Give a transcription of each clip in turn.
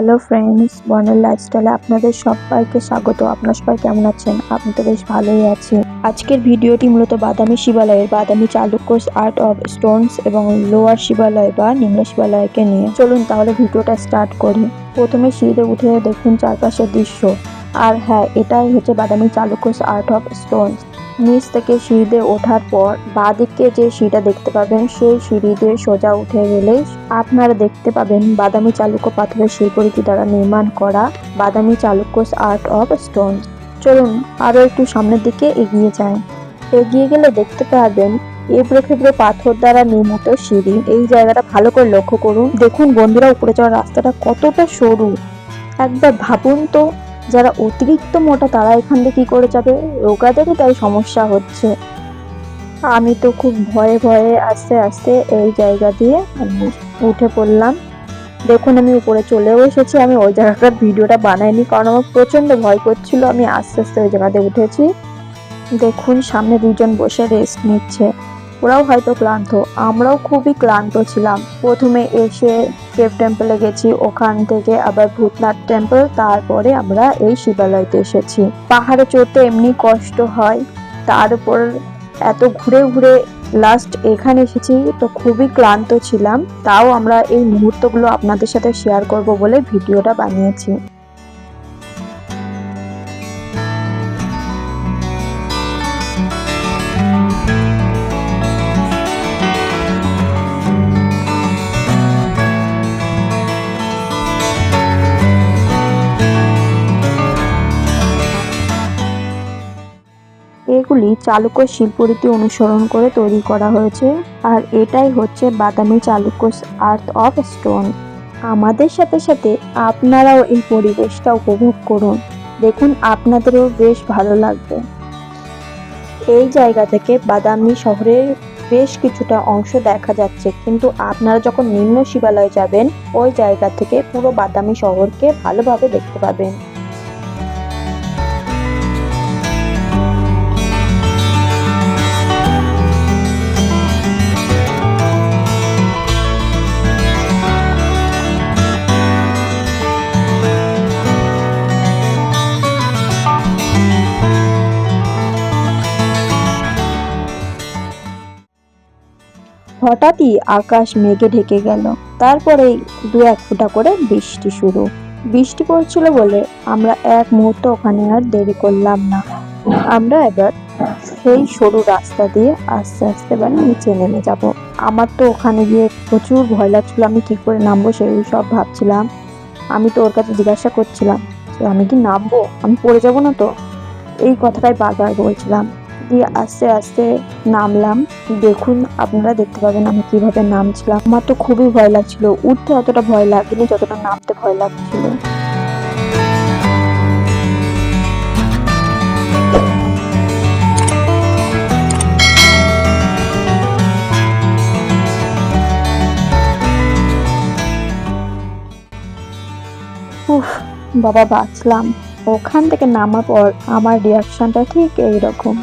Hello friends বর্ণের লাইফস্টাইলে আপনাদের সবাইকে স্বাগত। আপনার সবাই কেমন আছেন? আমি তো বেশ ভালোই আছি। আজকের ভিডিওটি মূলত Badami শিবালয়ের Badami Chalukyas art of stones এবং লোয়ার শিবালয় বা নিম্ন শিবালয়কে নিয়ে। চলুন তাহলে ভিডিওটা স্টার্ট করি। প্রথমে সিঁড়িতে উঠে দেখুন চারপাশের দৃশ্য। আর হ্যাঁ এটাই হচ্ছে বাদামি চালুক্যস আর্ট অফ স্টোনস নিচ থেকে সিঁড়িতে ওঠার পর বাঁদিকে যে সিঁড়িটা দেখতে পাবেন, সেই সিঁড়ি দিয়ে সোজা উঠে গেলেই আপনারা দেখতে পাবেন বাদামি চালুক্য পাথরের শিল্পরীতি দ্বারা নির্মাণ করা বাদামি চালুক্যস আর্ট অফ স্টোন চলুন আরও একটু সামনের দিকে এগিয়ে যাই। এগিয়ে গেলে দেখতে পাবেন এবড়ো খেবড়ো পাথর দ্বারা নির্মিত সিঁড়ি। এই জায়গাটা ভালো করে লক্ষ্য করুন। দেখুন বন্ধুরা, উপরে যাওয়ার রাস্তাটা কতটা সরু। একবার ভাবুন তো যারা অতিরিক্ত মোটা, তারা এখান দিয়ে কি করে যাবে? রোগাদেরই তাই সমস্যা হচ্ছে। আমি তো খুব ভয়ে ভয়ে আস্তে আস্তে এই জায়গা দিয়ে আমি উঠে পড়লাম। দেখুন, আমি উপরে চলেও এসেছি। আমি ওই জায়গাটার ভিডিওটা বানাইনি, কারণ আমার প্রচণ্ড ভয় করছিল। আমি আস্তে আস্তে ওই জায়গাতে উঠেছি। দেখুন, সামনে দুজন বসে রেস্ট নিচ্ছে। ওরাও হয়তো ক্লান্ত। আমরাও খুবই ক্লান্ত ছিলাম। প্রথমে এসে কেভ টেম্পলে গেছি, ওখান থেকে আবার ভূতনাথ টেম্পল তারপরে আমরা এই শিবালয়তে এসেছি। পাহাড়ে চড়তে এমনি কষ্ট হয়, তার উপর এত ঘুরে ঘুরে লাস্ট এখানে এসেছি, তো খুবই ক্লান্ত ছিলাম, তাও আমরা এই মুহূর্তগুলো আপনাদের সাথে শেয়ার করব বলে ভিডিওটা বানিয়েছি। এগুলি চালুক্য শিল্পরীতি অনুসরণ করে তৈরি করা হয়েছে। আর এটাই হচ্ছে বাদামি চালুক্য আর্থ অফ স্টোন আমাদের সাথে সাথে আপনারাও এই পরিবেশটা উপভোগ করুন। দেখুন, আপনাদেরও বেশ ভালো লাগবে। এই জায়গা থেকে বাদামি শহরের বেশ কিছুটা অংশ দেখা যাচ্ছে। কিন্তু আপনারা যখন নিম্ন শিবালয় যাবেন, ওই জায়গা থেকে পুরো বাদামি শহরকে ভালোভাবে দেখতে পাবেন। হঠাৎই আকাশ মেঘে ঢেকে গেল। তারপরেই দু এক ফোঁটা করে বৃষ্টি শুরু। বৃষ্টি পড়ছিল বলে আমরা এক মুহূর্ত ওখানে আর দেরি করলাম না। আমরা এবার সেই সরু রাস্তা দিয়ে আস্তে আস্তে এবার নিচে নেমে যাব। আমার তো ওখানে গিয়ে প্রচুর ভয় লাগছিল। আমি কি করে নামবো সেই সব ভাবছিলাম। আমি তো ওর কাছে জিজ্ঞাসা করছিলাম আমি কি নামবো? আমি পড়ে যাব না তো? এই কথাটাই বারবার বলছিলাম। দিয়ে আস্তে আস্তে নামলাম। দেখুন, আপনারা দেখতে পাবেন আমি কীভাবে নামছিলাম। আমার তো খুবই ভয় লাগছিল। উঠতে অতটা ভয় লাগেনি, যতটা নামতে ভয় লাগছিল। উফ, বাবা বাঁচলাম। ওখান থেকে নামার পর আমার রিয়াকশনটা ঠিক এইরকম।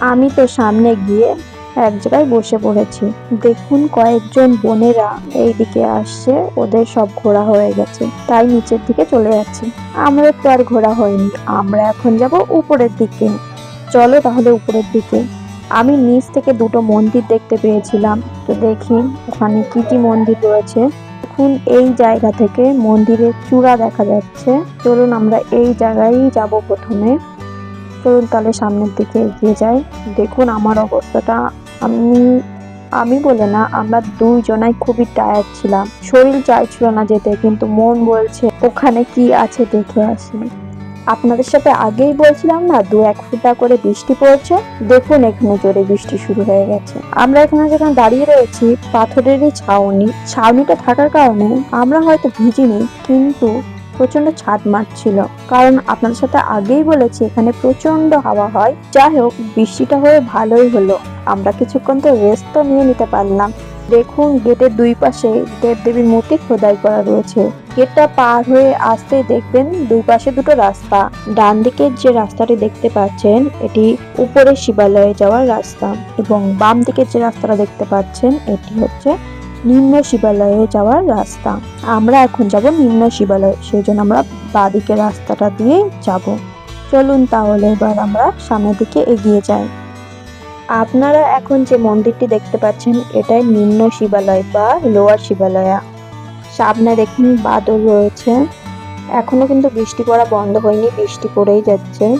আমি তো সামনে গিয়ে এক জায়গায় বসে পড়েছি। দেখুন কয়েকজন বোনেরা এইদিকে আসছে, ওদের সব ঘোরা হয়ে গেছে। তাই নিচের দিকে চলে যাচ্ছে। আমাদের তো আর ঘোরা হয়নি। আমরা এখন যাব উপরের দিকে। চলো তাহলে উপরের দিকে। আমি নিচ থেকে দুটো মন্দির দেখতে পেয়েছিলাম। তো দেখি ওখানে কি কি মন্দির রয়েছে। এখন এই জায়গা থেকে মন্দিরের চূড়া দেখা যাচ্ছে। চলুন আমরা এই জায়গায় যাব প্রথমে। চলুন তাহলে সামনের দিকে এগিয়ে যাই। দেখুন আমার অবস্থাটা। আমি আমি বলে না, আমরা দুইজনাই খুবই টায়ার্ড ছিলাম। শরীর চাইছিল না যেতে, কিন্তু মন বলছে, ওখানে কি আছে দেখে আসি। আপনাদের সাথে আগেই বলছিলাম না, দু এক ফুটা করে বৃষ্টি পড়ছে। দেখুন এখানে জোরে বৃষ্টি শুরু হয়ে গেছে। আমরা এখানে যেখানে দাঁড়িয়ে রয়েছি, পাথরেরই ছাউনি। ছাউনিটা থাকার কারণে আমরা হয়তো ভিজিনি, কিন্তু প্রচণ্ড ছাদ মারছিল কারণ আপনাদের সাথে আগেই বলেছি, এখানে প্রচণ্ড হাওয়া হয়। যাই হোক, বৃষ্টিটা হয়ে ভালোই হলো। আমরা কিছুক্ষণ তো রেস্ট তো নিয়ে নিতে পারলাম। দেখুন, গেটের দুই পাশে দেবদেবীর মূর্তি খোদাই করা রয়েছে। গেটটা পার হয়ে আসতে দেখবেন দুই পাশে দুটো রাস্তা। ডান দিকের যে রাস্তাটি দেখতে পাচ্ছেন, এটি উপরে শিবালয়ে যাওয়ার রাস্তা। এবং বাম দিকের যে রাস্তাটা দেখতে পাচ্ছেন, এটি হচ্ছে নিম্ন শিবালয়ে যাওয়ার রাস্তা। আমরা এখন যাব নিম্ন শিবালয় সেই জন্য আমরা বাঁদিকে রাস্তাটা দিয়ে যাব। চলুন তাহলে এবার আমরা সামনের দিকে এগিয়ে যাই। আপনারা এখন যে মন্দিরটি দেখতে পাচ্ছেন, এটাই নিম্ন শিবালয় বা লোয়ার শিবালয়া। সামনে দেখুন বাদল রয়েছে। এখনও কিন্তু বৃষ্টি পড়া বন্ধ হয়নি, বৃষ্টি পড়েই যাচ্ছে।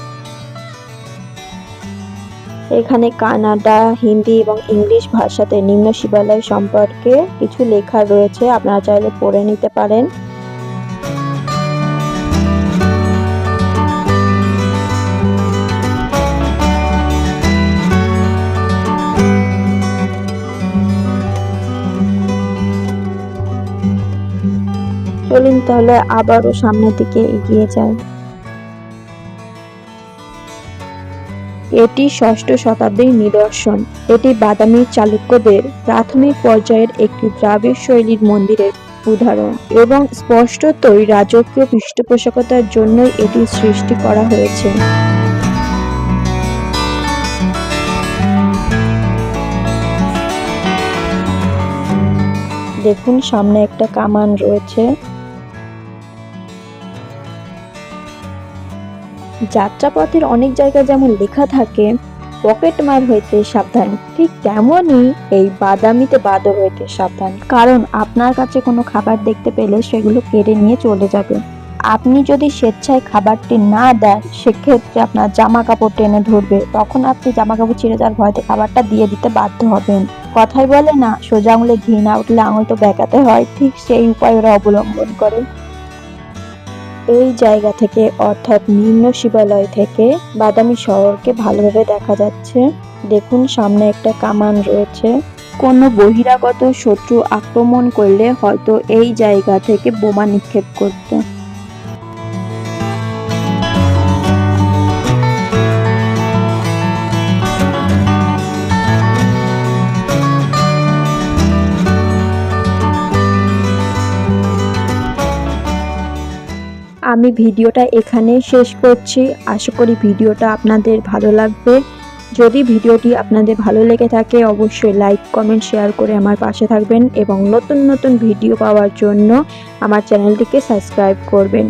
এখানে কানাডা, হিন্দি এবং ইংলিশ ভাষাতে নিম্ন শিবালয় সম্পর্কে কিছু লেখা রয়েছে। আপনারা চাইলে পড়ে নিতে পারেন। চলুন তাহলে আবারও সামনের দিকে এগিয়ে যাই। এটি ষষ্ঠ শতাব্দীর নিদর্শন। এটি বাদামী চালুক্যদের প্রাথমিক পর্যায়ের একটি দ্রাবিড় শৈলীর মন্দিরের উদাহরণ এবং স্পষ্টতই রাজকীয় পৃষ্ঠপোষকতার জন্যই এটি সৃষ্টি করা হয়েছে। দেখুন, সামনে একটা কামান রয়েছে। যাত্রাপথের অনেক জায়গায় যেমন লেখা থাকে, পকেট মার হইতে সাবধান। ঠিক তেমনই এই বাদামিতে বাদর হইতে সাবধান। কারণ আপনার কাছে কোনো খাবার দেখতে পেলে সেগুলো কেড়ে নিয়ে চলে যাবে। আপনি যদি স্বেচ্ছায় খাবারটি না দেন, সেক্ষেত্রে আপনার জামা কাপড় টেনে ধরবে। তখন আপনি জামা কাপড় ছিঁড়ে যাওয়ার ভয়তে খাবারটা দিয়ে দিতে বাধ্য হবেন। কথাই বলে না, সোজা আঙুলে ঘি না উঠলে আঙুল তো বেঁকাতে হয়। ঠিক সেই উপায় ওরা অবলম্বন করে। এই জায়গা থেকে, অর্থাৎ নিম্ন শিবালয় থেকে বাদামি শহরকে ভালোভাবে দেখা যাচ্ছে। দেখুন, সামনে একটা কামান রয়েছে। কোনো বহিরাগত শত্রু আক্রমণ করলে হয়তো এই জায়গা থেকে বোমা নিক্ষেপ করত। আমি ভিডিওটা এখানে শেষ করছি। আশা করি ভিডিওটা আপনাদের ভালো লাগবে। যদি ভিডিওটি আপনাদের ভালো লেগে থাকে, অবশ্যই লাইক, কমেন্ট, শেয়ার করে আমার পাশে থাকবেন এবং নতুন নতুন ভিডিও পাওয়ার জন্য আমার চ্যানেলটিকে সাবস্ক্রাইব করবেন।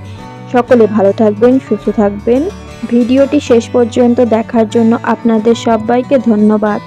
সকলে ভালো থাকবেন, সুস্থ থাকবেন। ভিডিওটি শেষ পর্যন্ত দেখার জন্য আপনাদের সবাইকে ধন্যবাদ।